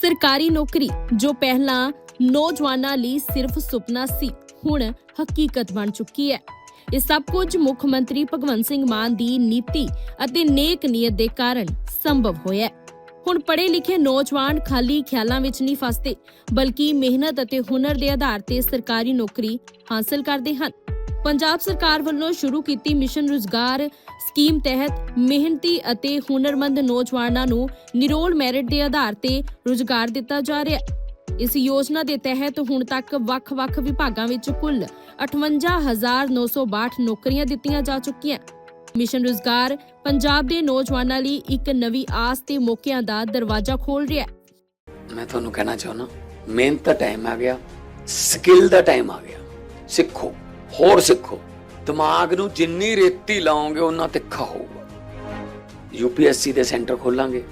ਸਰਕਾਰੀ ਨੌਕਰੀ, ਜੋ ਪਹਿਲਾਂ ਨੌਜਵਾਨਾਂ ਲਈ ਸਿਰਫ ਸੁਪਨਾ ਸੀ, ਹੁਣ ਹਕੀਕਤ ਬਣ ਚੁੱਕੀ ਹੈ। ਇਹ ਸਭ ਕੁਝ ਮੁੱਖ ਮੰਤਰੀ ਭਗਵੰਤ ਸਿੰਘ ਮਾਨ ਦੀ ਨੀਤੀ ਅਤੇ ਨੇਕ ਨੀਅਤ ਦੇ ਕਾਰਨ ਸੰਭਵ ਹੋਇਆ ਹੈ। ਹੁਣ ਪੜ੍ਹੇ ਲਿਖੇ ਨੌਜਵਾਨ ਖਾਲੀ ਖਿਆਲਾਂ ਵਿੱਚ ਨਹੀਂ ਫਸਦੇ, ਬਲਕਿ ਮਿਹਨਤ ਅਤੇ ਹੁਨਰ ਦੇ ਆਧਾਰ ਤੇ ਸਰਕਾਰੀ ਨੌਕਰੀ ਹਾਸਲ ਕਰਦੇ ਹਨ। ਪੰਜਾਬ ਸਰਕਾਰ ਵੱਲੋਂ ਸ਼ੁਰੂ ਕੀਤੀ ਮਿਸ਼ਨ ਰੁਜ਼ਗਾਰ ਸਕੀਮ ਤਹਿਤ ਮਿਹਨਤੀ ਅਤੇ ਹੁਨਰਮੰਦ ਨੌਜਵਾਨਾਂ ਨੂੰ ਨਿਰੋਲ ਮੈਰਿਟ ਦੇ ਆਧਾਰ ਤੇ ਰੁਜ਼ਗਾਰ ਦਿੱਤਾ ਜਾ ਰਿਹਾ ਹੈ। ਇਸ ਯੋਜਨਾ ਦੇ ਤਹਿਤ ਹੁਣ ਤੱਕ ਵੱਖ-ਵੱਖ ਵਿਭਾਗਾਂ ਵਿੱਚ ਕੁੱਲ 58962 ਨੌਕਰੀਆਂ ਦਿੱਤੀਆਂ ਜਾ ਚੁੱਕੀਆਂ ਮਿਸ਼ਨ ਰੁਜ਼ਗਾਰ ਪੰਜਾਬ ਦੇ ਨੌਜਵਾਨਾਂ ਲਈ ਇੱਕ ਨਵੀਂ ਆਸ ਤੇ ਮੌਕਿਆਂ ਦਾ ਦਰਵਾਜ਼ਾ ਖੋਲ ਰਿਹਾ ਹੈ। ਮੈਂ ਤੁਹਾਨੂੰ ਕਹਿਣਾ ਚਾਹੁੰਦਾ, ਮਿਹਨਤ ਦਾ ਟਾਈਮ ਆ ਗਿਆ ਸਕਿੱਲ ਦਾ ਟਾਈਮ ਆ ਗਿਆ। ਸਿੱਖੋ। ਹੋਰ ਸਿੱਖੋ। ਦਿਮਾਗ ਨੂੰ ਜਿੰਨੀ ਰੇਤੀ ਲਾਓਗੇ, ਉਹਨਾਂ ਤਿੱਖਾ ਹੋਊਗਾ। ਯੂਪੀਐਸਸੀ ਦੇ ਸੈਂਟਰ ਖੋਲਾਂਗੇ।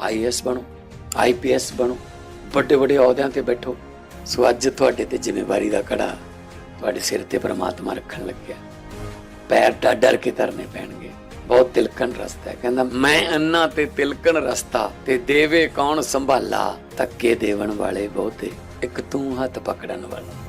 ਆਈਐਸ ਬਣੋ ਆਈਪੀਐਸ ਬਣੋ। ਵੱਡੇ ਵੱਡੇ ਅਹੁਦਿਆਂ ਤੇ ਬੈਠੋ। ਸੋ ਅੱਜ ਤੁਹਾਡੇ ਤੇ ਜ਼ਿੰਮੇਵਾਰੀ ਦਾ ਕੜਾ ਤੁਹਾਡੇ ਸਿਰ ਤੇ ਪ੍ਰਮਾਤਮਾ ਰੱਖਣ ਲੱਗਿਆ। ਪੈਰ ਡਰ ਡਰ ਕੇ ਧਰਨੇ ਪੈਣਗੇ। ਬਹੁਤ ਤਿਲਕਣ ਰਸਤਾ ਹੈ। ਕਹਿੰਦਾ, ਮੈਂ ਅੰਨਾ ਤੇ ਤਿਲਕਣ ਰਸਤਾ, ਤੇ ਦੇਵੇ ਕੌਣ ਸੰਭਾਲਾ? ਧੱਕੇ ਦੇਵਣ ਵਾਲੇ ਬਹੁਤੇ। ਇੱਕ ਤੂੰ ਹੱਥ ਪਕੜਨ ਵਾਲਾ।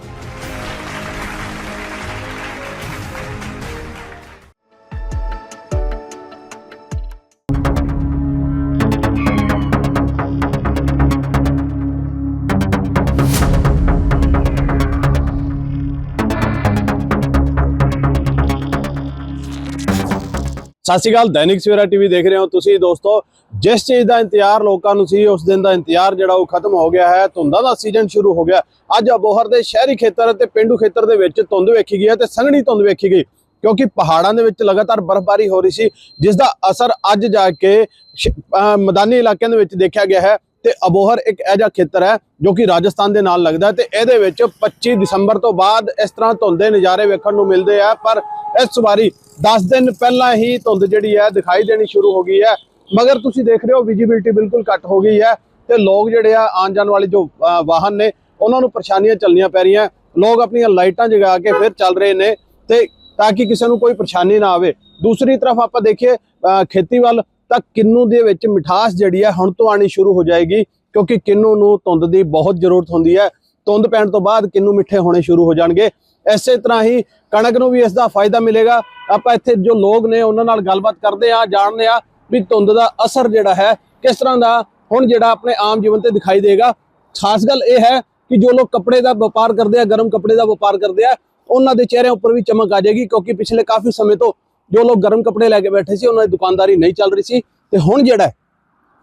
ਸਤਿ ਸ਼੍ਰੀ ਅਕਾਲ, ਦੈਨਿਕ ਸਵੇਰਾ ਟੀਵੀ ਦੇਖ ਰਹੇ ਹੋ ਤੁਸੀਂ ਦੋਸਤੋ। ਜਿਸ ਚੀਜ਼ ਦਾ ਇੰਤਜ਼ਾਰ ਲੋਕਾਂ ਨੂੰ ਸੀ, ਉਸ ਦਿਨ ਦਾ ਇੰਤਜ਼ਾਰ ਜਿਹੜਾ ਉਹ ਖਤਮ ਹੋ ਗਿਆ ਹੈ। ਧੁੰਦਾਂ ਦਾ ਸੀਜ਼ਨ ਸ਼ੁਰੂ ਹੋ ਗਿਆ। ਅੱਜ ਅਬੋਹਰ ਦੇ ਸ਼ਹਿਰੀ ਖੇਤਰ ਅਤੇ ਪਿੰਡੂ ਖੇਤਰ ਦੇ ਵਿੱਚ ਧੁੰਦ ਵੇਖੀ ਗਈ ਹੈ ਤੇ ਸੰਘਣੀ ਧੁੰਦ ਵੇਖੀ ਗਈ, ਕਿਉਂਕਿ ਪਹਾੜਾਂ ਦੇ ਵਿੱਚ ਲਗਾਤਾਰ ਬਰਫ਼ਬਾਰੀ ਹੋ ਰਹੀ ਸੀ, ਜਿਸ ਦਾ ਅਸਰ ਅੱਜ ਜਾ ਕੇ ਸ਼- ਅਹ ਮੈਦਾਨੀ ਇਲਾਕਿਆਂ ਦੇ ਵਿੱਚ ਦੇਖਿਆ ਗਿਆ ਹੈ। ਤੇ ਅਬੋਹਰ ਇੱਕ ਇਹੋ ਜਿਹਾ ਖੇਤਰ ਹੈ ਜੋ ਕਿ ਰਾਜਸਥਾਨ ਦੇ ਨਾਲ ਲੱਗਦਾ ਹੈ ਤੇ ਇਹਦੇ ਵਿੱਚ 25 ਦਸੰਬਰ ਤੋਂ ਬਾਅਦ ਇਸ ਤਰ੍ਹਾਂ ਧੁੰਦ ਦੇ ਨਜ਼ਾਰੇ ਵੇਖਣ ਨੂੰ ਮਿਲਦੇ ਆ ਪਰ ਇਸ ਵਾਰੀ 10 ਦਿਨ ਪਹਿਲਾਂ ਹੀ ਧੁੰਦ ਜਿਹੜੀ ਹੈ ਦਿਖਾਈ ਦੇਣੀ ਸ਼ੁਰੂ ਹੋ ਗਈ ਹੈ। ਮਗਰ ਤੁਸੀਂ ਦੇਖ ਰਹੇ ਹੋ ਵਿਜ਼ਿਬਿਲਟੀ ਬਿਲਕੁਲ ਘੱਟ ਹੋ ਗਈ ਹੈ ਤੇ ਲੋਕ ਜਿਹੜੇ ਆ ਆਉਣ ਜਾਣ ਵਾਲੇ ਜੋ ਵਾਹਨ ਨੇ ਉਹਨਾਂ ਨੂੰ ਪਰੇਸ਼ਾਨੀਆਂ ਚੱਲਣੀਆਂ ਪੈ ਰਹੀਆਂ। ਲੋਕ ਆਪਣੀਆਂ ਲਾਈਟਾਂ ਜਗਾ ਕੇ ਫਿਰ ਚੱਲ ਰਹੇ ਨੇ ਤੇ ਤਾਂ ਕਿ ਕਿਸੇ ਨੂੰ ਕੋਈ ਪਰੇਸ਼ਾਨੀ ਨਾ ਆਵੇ। ਦੂਸਰੀ ਤਰਫ ਆਪਾਂ ਦੇਖੀਏ ਅਹ, ਖੇਤੀ ਵੱਲ ਤਾਂ ਕਿੰਨੂ ਦੇ ਵਿੱਚ ਮਿਠਾਸ ਜਿਹੜੀ ਹੈ ਹੁਣ ਤੋਂ ਆਣੀ ਸ਼ੁਰੂ ਹੋ ਜਾਏਗੀ, ਕਿਉਂਕਿ ਕਿੰਨੂ ਨੂੰ ਧੁੰਦ ਦੀ ਬਹੁਤ ਜ਼ਰੂਰਤ ਹੁੰਦੀ ਹੈ। ਧੁੰਦ ਪੈਣ ਤੋਂ ਬਾਅਦ ਕਿੰਨੂ ਮਿੱਠੇ ਹੋਣੇ ਸ਼ੁਰੂ ਹੋ ਜਾਣਗੇ। ਇਸੇ ਤਰ੍ਹਾਂ ਹੀ ਕਣਕ ਨੂੰ ਵੀ ਇਸ ਦਾ ਫਾਇਦਾ ਮਿਲੇਗਾ। ਆਪਾਂ ਇੱਥੇ ਜੋ ਲੋਕ ਨੇ ਉਹਨਾਂ ਨਾਲ ਗੱਲਬਾਤ ਕਰਦੇ ਆ ਜਾਣਦੇ ਆ ਵੀ ਧੁੰਦ ਦਾ ਅਸਰ ਜਿਹੜਾ ਹੈ, ਕਿਸ ਤਰ੍ਹਾਂ ਦਾ ਹੁਣ ਜਿਹੜਾ ਆਪਣੇ ਆਮ ਜੀਵਨ ਤੇ ਦਿਖਾਈ ਦੇਗਾ। ਖਾਸ ਗੱਲ ਇਹ ਹੈ ਕਿ ਜੋ ਲੋਕ ਕੱਪੜੇ ਦਾ ਵਪਾਰ ਕਰਦੇ ਆ, ਗਰਮ ਕੱਪੜੇ ਦਾ ਵਪਾਰ ਕਰਦੇ ਆ, ਉਹਨਾਂ ਦੇ ਚਿਹਰਿਆਂ ਉੱਪਰ ਵੀ ਚਮਕ ਆ ਜਾਏਗੀ, ਕਿਉਂਕਿ ਪਿਛਲੇ ਕਾਫੀ ਸਮੇਂ ਤੋਂ ਜੋ ਲੋਕ ਗਰਮ ਕੱਪੜੇ ਲੈ ਕੇ ਬੈਠੇ ਸੀ ਉਹਨਾਂ ਦੀ ਦੁਕਾਨਦਾਰੀ ਨਹੀਂ ਚੱਲ ਰਹੀ ਸੀ ਤੇ ਹੁਣ ਜਿਹੜਾ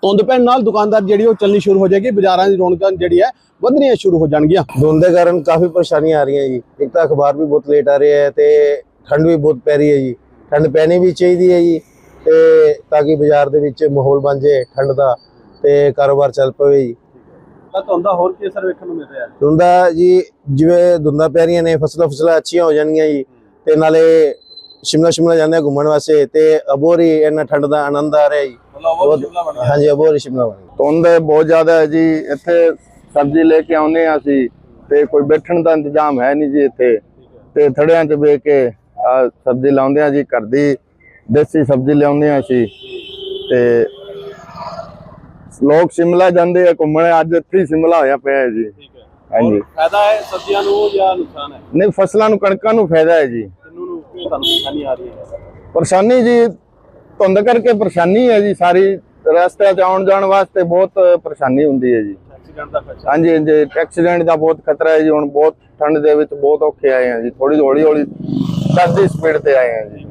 ਧੁੰਦ ਪੈਣ ਨਾਲ ਦੁਕਾਨਦਾਰ ਜਿਹੜੀ ਉਹ ਚੱਲਣੀ ਸ਼ੁਰੂ ਹੋ ਜਾਏਗੀ ਬਾਜ਼ਾਰਾਂ ਦੀ ਰੌਣਕਾਂ ਜਿਹੜੀ ਹੈ ਵਧਣੀਆਂ ਸ਼ੁਰੂ ਹੋ ਜਾਣਗੀਆਂ। ਧੁੰਦ ਦੇ ਕਾਰਨ ਕਾਫੀ ਪਰੇਸ਼ਾਨੀਆਂ ਆ ਰਹੀਆਂ ਜੀ। ਇੱਕ ਤਾਂ ਅਖਬਾਰ ਵੀ ਬਹੁਤ ਲੇਟ ਆ ਰਿਹਾ ਹੈ ਤੇ ਠੰਡ ਵੀ ਬਹੁਤ ਪੈ ਰਹੀ ਹੈ ਜੀ। ਠੰਡ ਪੈਣੀ ਵੀ ਚਾਹੀਦੀ ਹੈ ਜੀ ਤੇ ਤਾਂ ਕਿ ਬਾਜ਼ਾਰ ਦੇ ਵਿੱਚ ਮਾਹੌਲ ਬਣ ਜਾਏ ਠੰਡ ਦਾ ਤੇ ਕਾਰੋਬਾਰ ਚੱਲ ਪਵੇ ਜੀ। ਤਾਂ ਧੁੰਦ ਹੋਰ ਕੀ ਅਸਰ ਵੇਖਣ ਨੂੰ ਮਿਲ ਰਿਹਾ? ਧੁੰਦਾ ਜੀ ਜਿਵੇਂ ਧੁੰਦਾਂ ਪੈ ਰਹੀਆਂ ਨੇ ਫਸਲਾਂ ਫਸਲਾਂ ਅੱਛੀਆਂ ਹੋ ਜਾਣਗੀਆਂ ਜੀ ਤੇ ਨਾਲੇ ਸ਼ਿਮਲਾ ਸ਼ਿਮਲਾ ਜਾਂਦੇ ਆ ਘੁੰਮਣ ਵਾਸਤੇ ਤੇ ਅਬੋਰੀ ਇਹਨਾਂ ਠੰਡ ਦਾ ਆਨੰਦ ਆ ਰਿਹਾ ਜੀ ਹਾਂਜੀ ਅਬੋਰੀ ਸ਼ਿਮਲਾ ਬਣ ਗਿਆ ਧੁੰਦ ਬਹੁਤ ਜ਼ਿਆਦਾ ਹੈ ਜੀ ਇੱਥੇ ਸਬਜ਼ੀ ਲੈ ਕੇ ਆਉਂਦੇ ਆ ਅਸੀਂ ਤੇ ਕੋਈ ਬੈਠਣ ਦਾ ਇੰਤਜ਼ਾਮ ਹੈ ਨਹੀਂ ਜੀ ਇੱਥੇ ਤੇ ਥੜਿਆਂ 'ਚ ਬੈ ਕੇ ਆ ਸਬਜ਼ੀ ਲਾਉਂਦੇ ਆ ਜੀ ਘਰ ਦੀ ਦੇਸੀ ਸਬਜ਼ੀ ਲਿਆਉਂਦੇ ਆ ਅਸੀਂ ਤੇ ਲੋਕ ਸ਼ਿਮਲਾ ਜਾਂਦੇ ਆ ਘੁੰਮਣ ਅੱਜ ਇੱਥੇ ਹੀ ਸ਼ਿਮਲਾ ਹੋਇਆ ਪਿਆ ਹੈ ਜੀ ਹਾਂਜੀ ਫਾਇਦਾ ਹੈ ਸਬਜ਼ੀਆਂ ਨੂੰ ਜਾਂ ਨੁਕਸਾਨ ਹੈ ਨਹੀਂ ਫਸਲਾਂ ਨੂੰ ਕਣਕਾਂ ਨੂੰ ਫਾਇਦਾ ਹੈ ਜੀ ਕੀ ਤੁਹਾਨੂੰ ਪਰੇਸ਼ਾਨੀ ਆ ਰਹੀ ਹੈ ਪਰੇਸ਼ਾਨੀ ਜੀ ਧੁੰਦ ਕਰਕੇ ਪਰੇਸ਼ਾਨੀ ਹੈ ਜੀ ਸਾਰੀ ਰਸਤੇ 'ਚ ਆਉਣ ਜਾਣ ਵਾਸਤੇ ਬਹੁਤ ਪਰੇਸ਼ਾਨੀ ਹੁੰਦੀ ਹੈ ਜੀ। ਐਕਸੀਡੈਂਟ ਦਾ ਖਰਚਾ ਹਾਂਜੀ ਹਾਂਜੀ ਐਕਸੀਡੈਂਟ ਦਾ ਬਹੁਤ ਖਤਰਾ ਹੈ ਜੀ ਹੁਣ ਬਹੁਤ ਠੰਡ ਦੇ ਵਿੱਚ ਬਹੁਤ ਔਖੇ ਆਏ ਆ ਜੀ ਥੋੜੀ ਹੌਲੀ ਹੌਲੀ ਦੀ ਸਪੀਡ ਤੇ ਆਏ ਆ ਜੀ।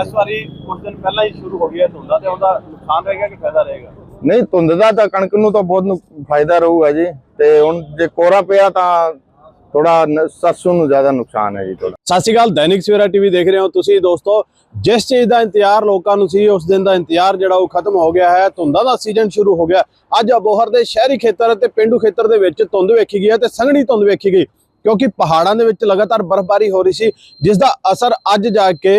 ਇਸ। ਵਾਰੀ ਕੁਝ ਦਿਨ ਪਹਿਲਾਂ ਹੀ ਸ਼ੁਰੂ ਹੋ ਗਿਆ ਧੁੰਦਾ ਤੇ ਉਹਦਾ ਨੁਕਸਾਨ ਰਹੇਗਾ ਕਿ ਫਾਇਦਾ ਰਹੇਗਾ ਨਹੀਂ ਧੁੰਦ ਦਾ ਤਾਂ ਕਣਕ ਨੂੰ ਤਾਂ ਬਹੁਤ ਫਾਇਦਾ ਰਹੂਗਾ ਜੀ ਤੇ ਹੁਣ ਜੇ ਕੋਰਾ ਪਿਆ ਤਾਂ ਥੋੜਾ ਸਰਸੋਂ ਨੂੰ ਜ਼ਿਆਦਾ ਨੁਕਸਾਨ ਹੈ ਜੀ ਥੋੜਾ ਸਤਿ ਸ਼੍ਰੀ ਅਕਾਲ, ਦੈਨਿਕ ਸਵੇਰਾ ਟੀਵੀ ਦੇਖ ਰਹੇ ਹੋ ਤੁਸੀਂ। ਦੋਸਤੋ, ਜਿਸ ਚੀਜ਼ ਦਾ ਇੰਤਜ਼ਾਰ ਲੋਕਾਂ ਨੂੰ ਸੀ, ਉਸ ਦਿਨ ਦਾ ਇੰਤਜ਼ਾਰ ਜਿਹੜਾ ਉਹ ਖਤਮ ਹੋ ਗਿਆ ਹੈ। ਧੁੰਦਾਂ ਦਾ ਸੀਜ਼ਨ ਸ਼ੁਰੂ ਹੋ ਗਿਆ। ਅੱਜ ਅਬੋਹਰ ਦੇ ਸ਼ਹਿਰੀ ਖੇਤਰ ਅਤੇ ਪਿੰਡੂ ਖੇਤਰ ਦੇ ਵਿੱਚ ਧੁੰਦ ਵੇਖੀ ਗਈ ਹੈ ਤੇ ਸੰਘਣੀ ਧੁੰਦ ਵੇਖੀ ਗਈ। ਕਿਉਂਕਿ ਪਹਾੜਾਂ ਦੇ ਵਿੱਚ ਲਗਾਤਾਰ ਬਰਫ਼ਬਾਰੀ ਹੋ ਰਹੀ ਸੀ ਜਿਸ ਦਾ ਅਸਰ ਅੱਜ ਜਾ ਕੇ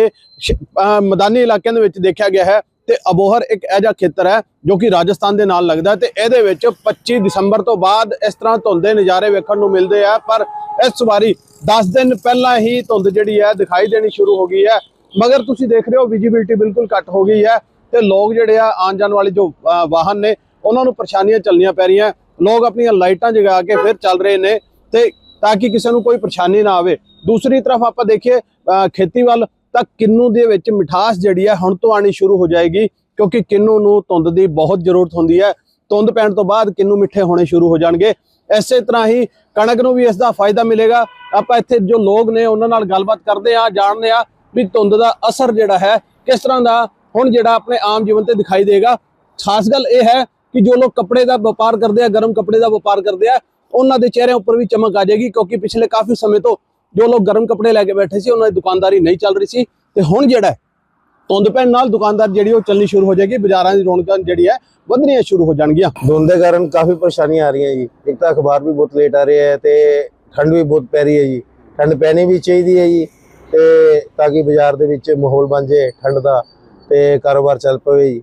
ਮੈਦਾਨੀ ਇਲਾਕਿਆਂ ਦੇ ਵਿੱਚ ਦੇਖਿਆ ਗਿਆ ਹੈ ਤੇ ਅਬੋਹਰ ਇੱਕ ਇਹੋ ਜਿਹਾ ਖੇਤਰ ਹੈ ਜੋ ਕਿ ਰਾਜਸਥਾਨ ਦੇ ਨਾਲ ਲੱਗਦਾ ਹੈ ਤੇ ਇਹਦੇ ਵਿੱਚ 25 ਦਸੰਬਰ ਤੋਂ ਬਾਅਦ ਇਸ ਤਰ੍ਹਾਂ ਧੁੰਦ ਦੇ ਨਜ਼ਾਰੇ ਵੇਖਣ ਨੂੰ ਮਿਲਦੇ ਆ, ਪਰ ਇਸ ਵਾਰੀ 10 ਦਿਨ ਪਹਿਲਾਂ ਹੀ ਧੁੰਦ ਜਿਹੜੀ ਹੈ ਦਿਖਾਈ ਦੇਣੀ ਸ਼ੁਰੂ ਹੋ ਗਈ ਹੈ। ਮਗਰ ਤੁਸੀਂ ਦੇਖ ਰਹੇ ਹੋ ਵਿਜ਼ਿਬਿਲਟੀ ਬਿਲਕੁਲ ਘੱਟ ਹੋ ਗਈ ਹੈ ਤੇ ਲੋਕ ਜਿਹੜੇ ਆ ਆਉਣ ਜਾਣ ਵਾਲੇ ਜੋ ਵਾਹਨ ਨੇ, ਉਹਨਾਂ ਨੂੰ ਪਰੇਸ਼ਾਨੀਆਂ ਚੱਲਣੀਆਂ ਪੈ ਰਹੀਆਂ। ਲੋਕ ਆਪਣੀਆਂ ਲਾਈਟਾਂ ਜਗਾ ਕੇ ਫਿਰ ਚੱਲ ਰਹੇ ਨੇ ਤੇ ਤਾਂ ਕਿ ਕਿਸੇ ਨੂੰ ਕੋਈ ਪਰੇਸ਼ਾਨੀ ਨਾ ਆਵੇ। ਦੂਸਰੀ ਤਰਫ ਆਪਾਂ ਦੇਖੀਏ ਅਹ ਖੇਤੀ ਵੱਲ ਤਾਂ ਕਿੰਨੂ ਦੇ ਵਿੱਚ ਮਿਠਾਸ ਜਿਹੜੀ ਹੈ ਹੁਣ ਤੋਂ ਆਣੀ ਸ਼ੁਰੂ ਹੋ ਜਾਏਗੀ, ਕਿਉਂਕਿ ਕਿੰਨੂ ਨੂੰ ਧੁੰਦ ਦੀ ਬਹੁਤ ਜ਼ਰੂਰਤ ਹੁੰਦੀ ਹੈ। ਧੁੰਦ ਪੈਣ ਤੋਂ ਬਾਅਦ ਕਿੰਨੂ ਮਿੱਠੇ ਹੋਣੇ ਸ਼ੁਰੂ ਹੋ ਜਾਣਗੇ। ਇਸੇ ਤਰ੍ਹਾਂ ਹੀ ਕਣਕ ਨੂੰ ਵੀ ਇਸ ਦਾ ਫਾਇਦਾ ਮਿਲੇਗਾ। ਆਪਾਂ ਇੱਥੇ ਜੋ ਲੋਕ ਨੇ ਉਹਨਾਂ ਨਾਲ ਗੱਲਬਾਤ ਕਰਦੇ ਆ ਜਾਣਦੇ ਆ ਵੀ ਧੁੰਦ ਦਾ ਅਸਰ ਜਿਹੜਾ ਹੈ ਕਿਸ ਤਰ੍ਹਾਂ ਦਾ ਹੁਣ ਜਿਹੜਾ ਆਪਣੇ ਆਮ ਜੀਵਨ ਤੇ ਦਿਖਾਈ ਦੇਗਾ। ਖਾਸ ਗੱਲ ਇਹ ਹੈ ਕਿ ਜੋ ਲੋਕ ਕੱਪੜੇ ਦਾ ਵਪਾਰ ਕਰਦੇ ਆ, ਗਰਮ ਕੱਪੜੇ ਦਾ ਵਪਾਰ ਕਰਦੇ ਆ ਉਹਨਾਂ ਦੇ ਚਿਹਰਿਆਂ ਉੱਪਰ ਵੀ ਚਮਕ ਆ ਜਾਏਗੀ, ਕਿਉਂਕਿ ਪਿਛਲੇ ਕਾਫੀ ਸਮੇਂ ਤੋਂ ਜੋ ਲੋਕ ਗਰਮ ਕੱਪੜੇ ਲੈ ਕੇ ਬੈਠੇ ਸੀ, ਉਹਨਾਂ ਦੀ ਦੁਕਾਨਦਾਰੀ ਨਹੀਂ ਚੱਲ ਰਹੀ ਸੀ। ਤੇ ਹੁਣ ਜਿਹੜਾ ਧੁੰਦ ਪੈਣ ਨਾਲ ਦੁਕਾਨਦਾਰ ਜਿਹੜੀ ਉਹ ਚੱਲਣੀ ਸ਼ੁਰੂ ਹੋ ਜਾਏਗੀ, ਬਾਜ਼ਾਰਾਂ ਦੀ ਰੌਣਕਾਂ ਜਿਹੜੀ ਹੈ ਵਧਣੀਆਂ ਸ਼ੁਰੂ ਹੋ ਜਾਣਗੀਆਂ। ਧੁੰਦ ਦੇ ਕਾਰਨ ਕਾਫੀ ਪਰੇਸ਼ਾਨੀਆਂ ਆ ਰਹੀਆਂ ਜੀ। ਇੱਕ ਤਾਂ ਅਖਬਾਰ ਵੀ ਬਹੁਤ ਲੇਟ ਆ ਰਿਹਾ ਹੈ ਤੇ ਠੰਡ ਵੀ ਬਹੁਤ ਪੈ ਰਹੀ ਹੈ ਜੀ। ਠੰਡ ਪੈਣੀ ਵੀ ਚਾਹੀਦੀ ਹੈ ਜੀ, ਤੇ ਤਾਂ ਕਿ ਬਾਜ਼ਾਰ ਦੇ ਵਿੱਚ ਮਾਹੌਲ ਬਣ ਜਾਏ ਠੰਡ ਦਾ ਤੇ ਕਾਰੋਬਾਰ ਚੱਲ ਪਵੇ ਜੀ।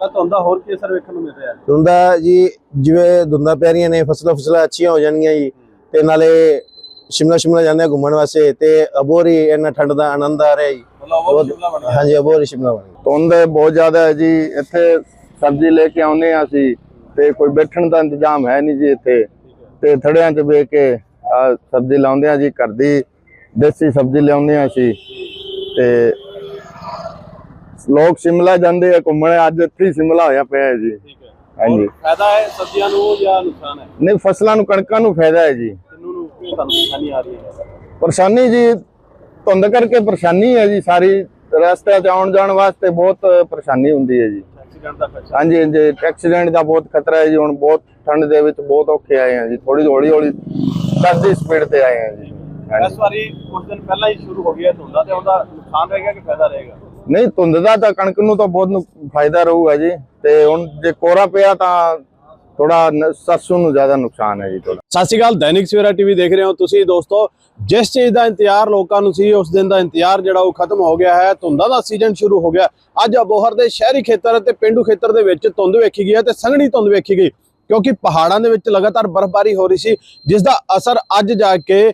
ਤਾਂ ਧੁੰਦ ਦਾ ਹੋਰ ਕੀ ਅਸਰ ਵੇਖਣ ਨੂੰ ਮਿਲ ਰਿਹਾ ਹੈ? ਧੁੰਦਾ ਜੀ ਜਿਵੇਂ ਧੁੰਦਾਂ ਪੈ ਰਹੀਆਂ ਨੇ ਫਸਲਾਂ ਫਸਲਾਂ ਅੱਛੀਆਂ ਹੋ ਜਾਣਗੀਆਂ ਜੀ ਤੇ ਨਾਲੇ ਸ਼ਿਮਲਾ ਸ਼ਿਮਲਾ ਜਾਂਦੇ ਘੁੰਮਣ ਵਾਸਤੇ ਤੇ ਅਬੋਰੀ ਇਹਨਾਂ ਠੰਡ ਦਾ ਆਨੰਦ ਆ ਰਿਹਾ ਜੀ। ਹਾਂਜੀ ਅਬੋਰੀ ਸ਼ਿਮਲਾ ਬਣ ਗਿਆ ਧੁੰਦ ਬਹੁਤ ਜ਼ਿਆਦਾ ਹੈ ਜੀ ਇੱਥੇ ਸਬਜ਼ੀ ਲੈ ਕੇ ਆਉਂਦੇ ਆ ਅਸੀਂ ਤੇ ਕੋਈ ਬੈਠਣ ਦਾ ਇੰਤਜ਼ਾਮ ਹੈ ਨਹੀਂ ਜੀ ਇੱਥੇ। ਤੇ ਥੜਿਆਂ 'ਚ ਵੇਖ ਕੇ ਆ ਸਬਜ਼ੀ ਲਾਉਂਦੇ ਆ ਜੀ ਘਰ ਦੀ ਦੇਸੀ ਸਬਜ਼ੀ ਲਿਆਉਂਦੇ ਆ ਅਸੀਂ ਤੇ ਲੋਕ ਸ਼ਿਮਲਾ ਜਾਂਦੇ ਆ ਘੁੰਮਣ ਅੱਜ ਇੱਥੇ ਹੀ ਸ਼ਿਮਲਾ ਹੋਇਆ ਪਿਆ ਹੈ ਜੀ। ਠੀਕ ਹੈ। ਹਾਂਜੀ। ਫਾਇਦਾ ਹੈ ਸਬਜ਼ੀਆਂ ਨੂੰ ਜਾਂ ਨੁਕਸਾਨ ਹੈ? ਨਹੀਂ ਫਸਲਾਂ ਨੂੰ ਕਣਕਾਂ ਨੂੰ ਫਾਇਦਾ ਹੈ ਜੀ। ਕਿੰਨੂ ਨੂੰ ਕਿਉਂ ਤੁਹਾਨੂੰ ਪਰੇਸ਼ਾਨੀ ਆ ਰਹੀ ਹੈ? ਪਰੇਸ਼ਾਨੀ ਜੀ ਧੁੰਦ ਕਰਕੇ ਪਰੇਸ਼ਾਨੀ ਹੈ ਜੀ ਸਾਰੀ ਰਸਤੇ 'ਚ ਆਉਣ ਜਾਣ ਵਾਸਤੇ ਬਹੁਤ ਪਰੇਸ਼ਾਨੀ ਹੁੰਦੀ ਹੈ ਜੀ। ਐਕਸੀਡੈਂਟ ਦਾ ਹਾਂਜੀ ਹਾਂਜੀ ਐਕਸੀਡੈਂਟ ਦਾ ਬਹੁਤ ਖਤਰਾ ਹੈ ਜੀ ਹੁਣ ਬਹੁਤ ਠੰਡ ਦੇ ਵਿੱਚ ਬਹੁਤ ਔਖੇ ਆਏ ਆ ਜੀ ਥੋੜੀ ਹੌਲੀ ਹੌਲੀ ਦਸ ਦੀ ਸਪੀਡ ਤੇ ਆਏ ਆ ਜੀ। ਇਸ ਵਾਰੀ ਕੁਝ ਦਿਨ ਪਹਿਲਾਂ ਹੀ ਸ਼ੁਰੂ ਹੋ ਗਿਆ ਧੁੰਦਾ ਤੇ ਉਹਦਾ ਨੁਕਸਾਨ ਰਹੇਗਾ ਕਿ ਫਾਇਦਾ ਰਹੇਗਾ? ਨਹੀਂ ਧੁੰਦ ਦਾ ਤਾਂ ਕਣਕ ਨੂੰ ਤਾਂ ਬਹੁਤ ਫਾਇਦਾ ਰਹੂਗਾ ਜੀ। ਤੇ ਹੁਣ ਜੇ ਕੋਰਾ ਪਿਆ ਤਾਂ ਥੋੜਾ ਸਰਸੋਂ ਨੂੰ ਜ਼ਿਆਦਾ ਨੁਕਸਾਨ ਹੈ ਜੀ ਥੋੜਾ ਸਤਿ ਸ਼੍ਰੀ ਅਕਾਲ, ਦੈਨਿਕ ਸਵੇਰਾ ਟੀਵੀ ਦੇਖ ਰਹੇ ਹੋ ਤੁਸੀਂ ਦੋਸਤੋ। ਜਿਸ ਚੀਜ਼ ਦਾ ਇੰਤਜ਼ਾਰ ਲੋਕਾਂ ਨੂੰ ਸੀ, ਉਸ ਦਿਨ ਦਾ ਇੰਤਜ਼ਾਰ ਜਿਹੜਾ ਉਹ ਖਤਮ ਹੋ ਗਿਆ ਹੈ। ਧੁੰਦਾਂ ਦਾ ਸੀਜ਼ਨ ਸ਼ੁਰੂ ਹੋ ਗਿਆ। ਅੱਜ ਅਬੋਹਰ ਦੇ ਸ਼ਹਿਰੀ ਖੇਤਰ ਅਤੇ ਪਿੰਡੂ ਖੇਤਰ ਦੇ ਵਿੱਚ ਧੁੰਦ ਵੇਖੀ ਗਈ ਹੈ ਤੇ ਸੰਘਣੀ ਧੁੰਦ ਵੇਖੀ ਗਈ। ਕਿਉਂਕਿ ਪਹਾੜਾਂ ਦੇ ਵਿੱਚ ਲਗਾਤਾਰ ਬਰਫ਼ਬਾਰੀ ਹੋ ਰਹੀ ਸੀ, ਜਿਸ ਦਾ ਅਸਰ ਅੱਜ ਜਾ ਕੇ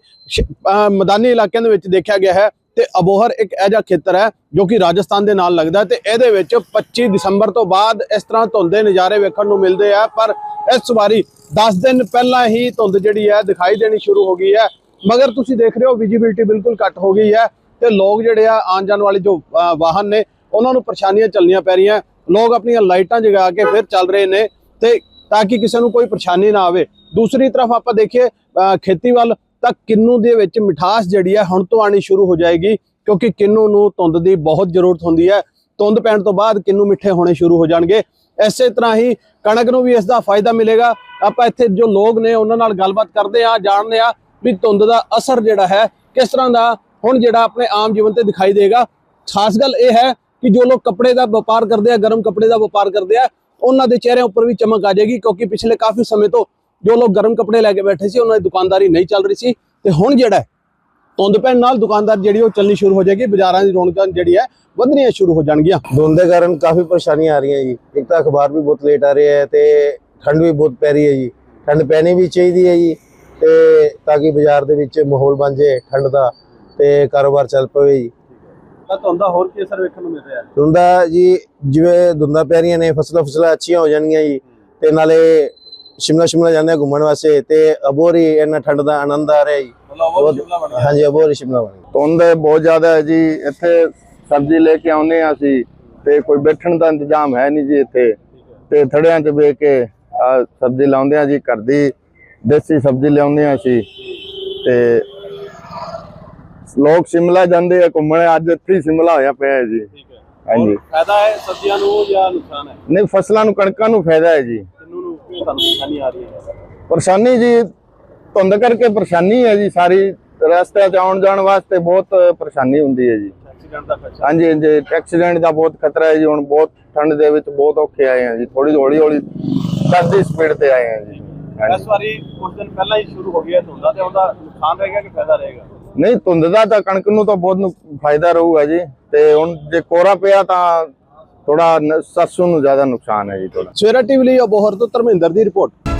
ਮੈਦਾਨੀ ਇਲਾਕਿਆਂ ਦੇ ਵਿੱਚ ਦੇਖਿਆ ਗਿਆ ਹੈ। ਤੇ ਅਬੋਹਰ ਇੱਕ ਅਜਿਹਾ ਖੇਤਰ ਹੈ ਜੋ ਕਿ ਰਾਜਸਥਾਨ ਦੇ ਨਾਲ ਲੱਗਦਾ ਹੈ ਤੇ ਇਹਦੇ ਵਿੱਚ 25 ਦਸੰਬਰ ਤੋਂ ਬਾਅਦ ਇਸ ਤਰ੍ਹਾਂ ਧੁੰਦ ਦੇ ਨਜ਼ਾਰੇ ਵੇਖਣ ਨੂੰ ਮਿਲਦੇ ਆ ਪਰ ਇਸ ਵਾਰੀ 10 ਦਿਨ ਪਹਿਲਾਂ ਹੀ ਧੁੰਦ ਜਿਹੜੀ ਹੈ ਦਿਖਾਈ ਦੇਣੀ ਸ਼ੁਰੂ ਹੋ ਗਈ ਹੈ। ਮਗਰ ਤੁਸੀਂ ਦੇਖ ਰਹੇ ਹੋ ਵਿਜ਼ਿਬਿਲਟੀ ਬਿਲਕੁਲ ਘੱਟ ਹੋ ਗਈ ਹੈ ਤੇ ਲੋਕ ਜਿਹੜੇ ਆ ਆਉਣ ਜਾਣ ਵਾਲੇ ਜੋ ਵਾਹਨ ਨੇ ਉਹਨਾਂ ਨੂੰ ਪਰੇਸ਼ਾਨੀਆਂ ਚੱਲਣੀਆਂ ਪੈ ਰਹੀਆਂ। ਲੋਕ ਆਪਣੀਆਂ ਲਾਈਟਾਂ ਜਗਾ ਕੇ ਫਿਰ ਚੱਲ ਰਹੇ ਨੇ ਤੇ ਤਾਂ ਕਿ ਕਿਸੇ ਨੂੰ ਕੋਈ ਪਰੇਸ਼ਾਨੀ ਨਾ ਆਵੇ। ਦੂਸਰੀ ਤਰਫ ਆਪਾਂ ਦੇਖੀਏ ਅਹ, ਖੇਤੀ ਵੱਲ ਤਾਂ ਕਿੰਨੂ ਦੇ ਵਿੱਚ ਮਿਠਾਸ ਜਿਹੜੀ ਹੈ ਹੁਣ ਤੋਂ ਆਣੀ ਸ਼ੁਰੂ ਹੋ ਜਾਏਗੀ, ਕਿਉਂਕਿ ਕਿੰਨੂ ਨੂੰ ਧੁੰਦ ਦੀ ਬਹੁਤ ਜ਼ਰੂਰਤ ਹੁੰਦੀ ਹੈ। ਧੁੰਦ ਪੈਣ ਤੋਂ ਬਾਅਦ ਕਿੰਨੂ ਮਿੱਠੇ ਹੋਣੇ ਸ਼ੁਰੂ ਹੋ ਜਾਣਗੇ। ਇਸੇ ਤਰ੍ਹਾਂ ਹੀ ਕਣਕ ਨੂੰ ਵੀ ਇਸ ਦਾ ਫਾਇਦਾ ਮਿਲੇਗਾ। ਆਪਾਂ ਇੱਥੇ ਜੋ ਲੋਕ ਨੇ ਉਹਨਾਂ ਨਾਲ ਗੱਲਬਾਤ ਕਰਦੇ ਆ ਜਾਣਦੇ ਆ ਵੀ ਧੁੰਦ ਦਾ ਅਸਰ ਜਿਹੜਾ ਹੈ, ਕਿਸ ਤਰ੍ਹਾਂ ਦਾ ਹੁਣ ਜਿਹੜਾ ਆਪਣੇ ਆਮ ਜੀਵਨ ਤੇ ਦਿਖਾਈ ਦੇਗਾ। ਖਾਸ ਗੱਲ ਇਹ ਹੈ ਕਿ ਜੋ ਲੋਕ ਕੱਪੜੇ ਦਾ ਵਪਾਰ ਕਰਦੇ ਆ, ਗਰਮ ਕੱਪੜੇ ਦਾ ਵਪਾਰ ਕਰਦੇ ਆ, ਉਹਨਾਂ ਦੇ ਚਿਹਰਿਆਂ ਉੱਪਰ ਵੀ ਚਮਕ ਆ ਜਾਏਗੀ, ਕਿਉਂਕਿ ਪਿਛਲੇ ਕਾਫੀ ਸਮੇਂ ਤੋਂ ਜੋ ਲੋਕ ਗਰਮ ਕੱਪੜੇ ਲੈ ਕੇ ਬੈਠੇ ਸੀ ਉਹਨਾਂ ਦੀ ਦੁਕਾਨਦਾਰੀ ਨਹੀਂ ਚੱਲ ਰਹੀ ਸੀ। ਤੇ ਹੁਣ ਜਿਹੜਾ ਧੁੰਦ ਪੈਣ ਨਾਲ ਦੁਕਾਨਦਾਰ ਜਿਹੜੀ ਉਹ ਚੱਲਣੀ ਸ਼ੁਰੂ ਹੋ ਜਾਏਗੀ ਬਾਜ਼ਾਰਾਂ ਦੀ ਰੌਣਕਾਂ ਜਿਹੜੀ ਹੈ ਵਧਣੀਆਂ ਸ਼ੁਰੂ ਹੋ ਜਾਣਗੀਆਂ। ਧੁੰਦ ਦੇ ਕਾਰਨ ਕਾਫੀ ਪਰੇਸ਼ਾਨੀਆਂ ਆ ਰਹੀਆਂ ਜੀ। ਇੱਕ ਤਾਂ ਅਖਬਾਰ ਵੀ ਬਹੁਤ ਲੇਟ ਆ ਰਿਹਾ ਹੈ ਤੇ ਠੰਡ ਵੀ ਬਹੁਤ ਪੈ ਰਹੀ ਹੈ ਜੀ। ਠੰਡ ਪੈਣੀ ਵੀ ਚਾਹੀਦੀ ਹੈ ਜੀ ਤੇ ਤਾਂ ਕਿ ਬਾਜ਼ਾਰ ਦੇ ਵਿੱਚ ਮਾਹੌਲ ਬਣ ਜਾਏ ਠੰਡ ਦਾ ਤੇ ਕਾਰੋਬਾਰ ਚੱਲ ਪਵੇ ਜੀ। ਤਾਂ ਧੁੰਦ ਹੋਰ ਕੀ ਅਸਰ ਵੇਖਣ ਨੂੰ ਮਿਲ ਰਿਹਾ ਹੈ? ਧੁੰਦਾ ਜੀ ਜਿਵੇਂ ਧੁੰਦਾਂ ਪੈ ਰਹੀਆਂ ਨੇ ਫਸਲਾਂ ਫਸਲਾਂ ਅੱਛੀਆਂ ਹੋ ਜਾਣਗੀਆਂ ਜੀ ਤੇ ਨਾਲੇ ਸ਼ਿਮਲਾ ਸ਼ਿਮਲਾ ਜਾਂਦੇ ਆ ਘੁੰਮਣ ਵਾਸਤੇ ਤੇ ਅਬੋਰੀ ਇਹਨਾਂ ਠੰਡ ਦਾ ਆਨੰਦ ਆ ਰਿਹਾ ਜੀ। ਹਾਂਜੀ ਅਬੋਰੀ ਸ਼ਿਮਲਾ ਬਣ ਗਿਆ। ਧੁੰਦ ਬਹੁਤ ਜ਼ਿਆਦਾ ਹੈ ਜੀ ਇੱਥੇ ਸਬਜ਼ੀ ਲੈ ਕੇ ਆਉਂਦੇ ਆ ਅਸੀਂ ਤੇ ਕੋਈ ਬੈਠਣ ਦਾ ਇੰਤਜ਼ਾਮ ਹੈ ਨਹੀਂ ਜੀ ਇੱਥੇ। ਤੇ ਥੜਿਆਂ 'ਚ ਵੇਖ ਕੇ ਆ ਸਬਜ਼ੀ ਲਾਉਂਦੇ ਆ ਜੀ ਘਰ ਦੀ ਦੇਸੀ ਸਬਜ਼ੀ ਲਿਆਉਂਦੇ ਆ ਅਸੀਂ। ਤੇ ਲੋਕ ਸ਼ਿਮਲਾ ਜਾਂਦੇ ਆ ਘੁੰਮਣ ਅੱਜ ਇੱਥੇ ਹੀ ਸ਼ਿਮਲਾ ਹੋਇਆ ਪਿਆ ਹੈ ਜੀ। ਹਾਂਜੀ। ਫਾਇਦਾ ਹੈ ਸਬਜ਼ੀਆਂ ਨੂੰ ਜਾਂ ਨੁਕਸਾਨ ਹੈ? ਨਹੀਂ ਫਸਲਾਂ ਨੂੰ ਕਣਕਾਂ ਨੂੰ ਫਾਇਦਾ ਹੈ ਜੀ। ਤੁਹਾਨੂੰ ਪਰੇਸ਼ਾਨੀ ਆ ਰਹੀ ਹੈ। ਪਰੇਸ਼ਾਨੀ ਜੀ ਧੁੰਦ ਕਰਕੇ ਪਰੇਸ਼ਾਨੀ ਹੈ ਜੀ ਸਾਰੀ ਰਸਤੇ 'ਚ ਆਉਣ ਜਾਣ ਵਾਸਤੇ ਬਹੁਤ ਪਰੇਸ਼ਾਨੀ ਹੁੰਦੀ ਹੈ ਜੀ। ਐਕਸੀਡੈਂਟ ਦਾ ਖਰਚਾ ਹਾਂਜੀ ਹਾਂਜੀ ਐਕਸੀਡੈਂਟ ਦਾ ਬਹੁਤ ਖਤਰਾ ਹੈ ਜੀ ਹੁਣ ਬਹੁਤ ਠੰਡ ਦੇ ਵਿੱਚ ਬਹੁਤ ਔਖੇ ਆਏ ਆ ਜੀ ਥੋੜੀ ਹੌਲੀ ਹੌਲੀ ਦਸ ਦੀ ਸਪੀਡ ਤੇ ਆਏ ਆ ਜੀ। ਇਸ ਵਾਰੀ ਕੁਝ ਦਿਨ ਪਹਿਲਾਂ ਹੀ ਸ਼ੁਰੂ ਹੋ ਗਿਆ ਧੁੰਦਾ ਤੇ ਉਹਦਾ ਨੁਕਸਾਨ ਰਹੇਗਾ ਕਿ ਫਾਇਦਾ ਰਹੇਗਾ? ਨਹੀਂ ਧੁੰਦ ਦਾ ਤਾਂ ਕਣਕ ਨੂੰ ਤਾਂ ਬਹੁਤ ਫਾਇਦਾ ਰਹੂਗਾ ਜੀ ਤੇ ਹੁਣ ਜੇ ਕੋਰਾ ਪਿਆ ਤਾਂ ਥੋੜਾ ਸਰਸੋਂ ਨੂੰ ਜ਼ਿਆਦਾ ਨੁਕਸਾਨ ਹੈ ਜੀ ਥੋੜਾ ਸਵੇਰਾ ਟੀਵੀ ਲਈ ਅਬੋਹਰ ਤੋਂ ਧਰਮਿੰਦਰ ਦੀ ਰਿਪੋਰਟ